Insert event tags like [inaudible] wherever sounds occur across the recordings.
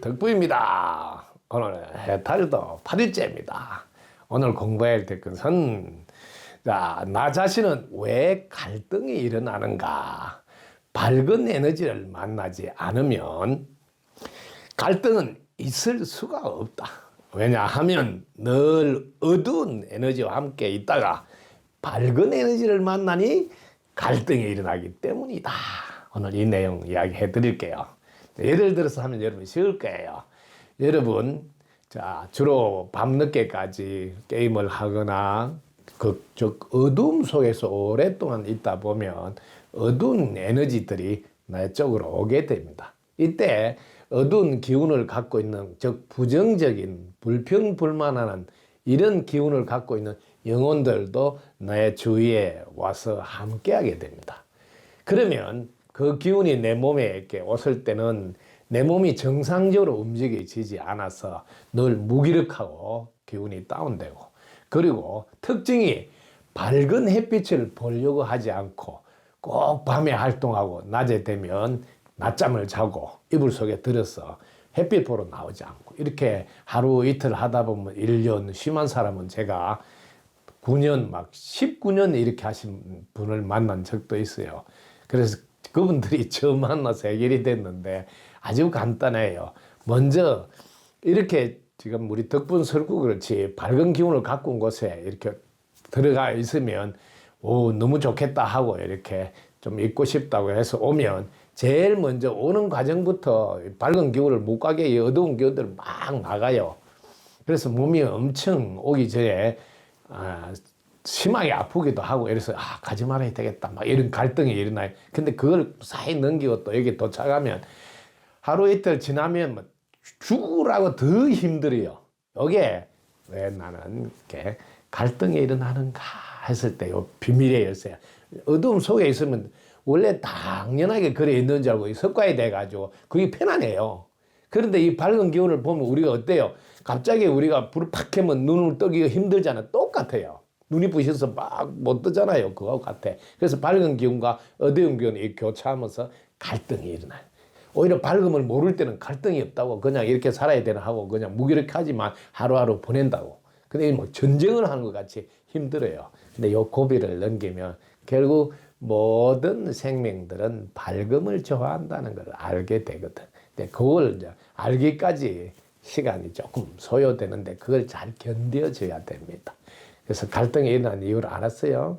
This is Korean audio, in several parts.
덕부입니다. 오늘 해탈도 8일째입니다. 오늘 될 것은 자, 나 자신은 왜 갈등이 일어나는가? 밝은 에너지를 만나지 않으면 갈등은 있을 수가 없다. 왜냐하면 늘 어두운 에너지와 함께 있다가 밝은 에너지를 만나니 갈등이 일어나기 때문이다. 오늘 이 내용 이야기해 드릴게요. 예를 들어서 하면 여러분 쉬울 거예요. 여러분, 자, 주로 밤늦게까지 게임을 하거나 그, 저, 어둠 속에서 오랫동안 있다 보면 어두운 에너지들이 내 쪽으로 오게 됩니다. 이때 어두운 기운을 갖고 있는 즉 부정적인 불평불만하는 이런 기운을 갖고 있는 영혼들도 내 주위에 와서 함께하게 됩니다. 그러면 그 기운이 내 몸에 이렇게 왔을 때는 내 몸이 정상적으로 움직여지지 않아서 늘 무기력하고 기운이 다운되고 그리고 특징이 밝은 햇빛을 보려고 하지 않고 꼭 밤에 활동하고 낮에 되면 낮잠을 자고 이불 속에 들어서 햇빛 보러 나오지 않고 이렇게 하루 이틀 하다 보면 1년 심한 사람은 제가 9년 막 19년 이렇게 하신 분을 만난 적도 있어요. 그래서 그분들이 [laughs] 처음 만나서 해결이 됐는데 아주 간단해요. 먼저 이렇게 지금 우리 덕분 설국 그렇지 밝은 기운을 갖고 온 곳에 이렇게 들어가 있으면 오 너무 좋겠다 하고 이렇게 좀 있고 싶다고 해서 오면 제일 먼저 오는 과정부터 밝은 기운을 못 가게 이 어두운 기운들을 막 나가요. 그래서 몸이 엄청 오기 전에 아, 심하게 아프기도 하고 이래서 아 가지 말아야 되겠다 막 이런 갈등이 일어나요. 근데 그걸 사이 넘기고 또 여기 도착하면 하루 이틀 지나면 뭐 죽으라고 더 힘들어요. 요게 왜 나는 이렇게 갈등이 일어나는가 했을 때 요 비밀의 열쇠. 어두움 속에 있으면 원래 당연하게 그래 있는 줄 알고 습관이 돼가지고 그게 편안해요. 그런데 이 밝은 기운을 보면 우리가 어때요? 갑자기 우리가 불을 팍 켜면 눈을 뜨기가 힘들잖아. 똑같아요. 눈이 부셔서 막 못 뜨잖아요. 그거 같아. 그래서 밝은 기운과 어두운 기운이 교차하면서 갈등이 일어나요. 오히려 밝음을 모를 때는 갈등이 없다고 그냥 이렇게 살아야 되나 하고 그냥 무기력하지만 하루하루 보낸다고. 근데 뭐 전쟁을 하는 것 같이 힘들어요. 근데 요 고비를 넘기면 결국 모든 생명들은 밝음을 좋아한다는 걸 알게 되거든. 근데 그걸 이제 알기까지 시간이 조금 소요되는데 그걸 잘 견뎌줘야 됩니다. 그래서 갈등이 일어난 이유를 알았어요.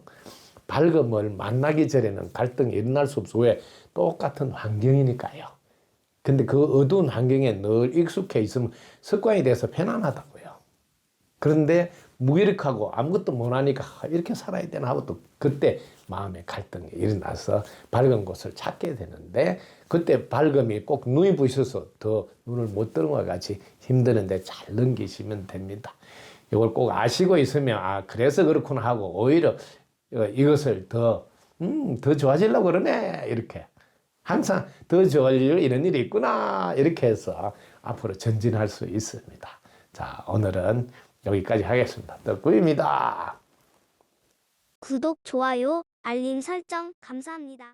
밝음을 만나기 전에는 갈등이 일어날 수 없어. 왜? 똑같은 환경이니까요. 근데 그 어두운 환경에 늘 익숙해 있으면 습관이 돼서 편안하다고요. 그런데 무기력하고 아무것도 못하니까 이렇게 살아야 되나 하고 또 그때 마음에 갈등이 일어나서 밝은 곳을 찾게 되는데 그때 밝음이 꼭 눈이 부셔서 더 눈을 못 뜨는 것 같이 힘드는데 잘 넘기시면 됩니다. 이걸 꼭 아시고 있으면 아 그래서 그렇구나 하고 오히려 이것을 더 음, 더 좋아지려고 그러네 이렇게 항상 더 좋아질 이런 일이 있구나 이렇게 해서 앞으로 전진할 수 있습니다. 자 오늘은 여기까지 하겠습니다. 덕구입니다. 구독, 좋아요, 알림 설정 감사합니다.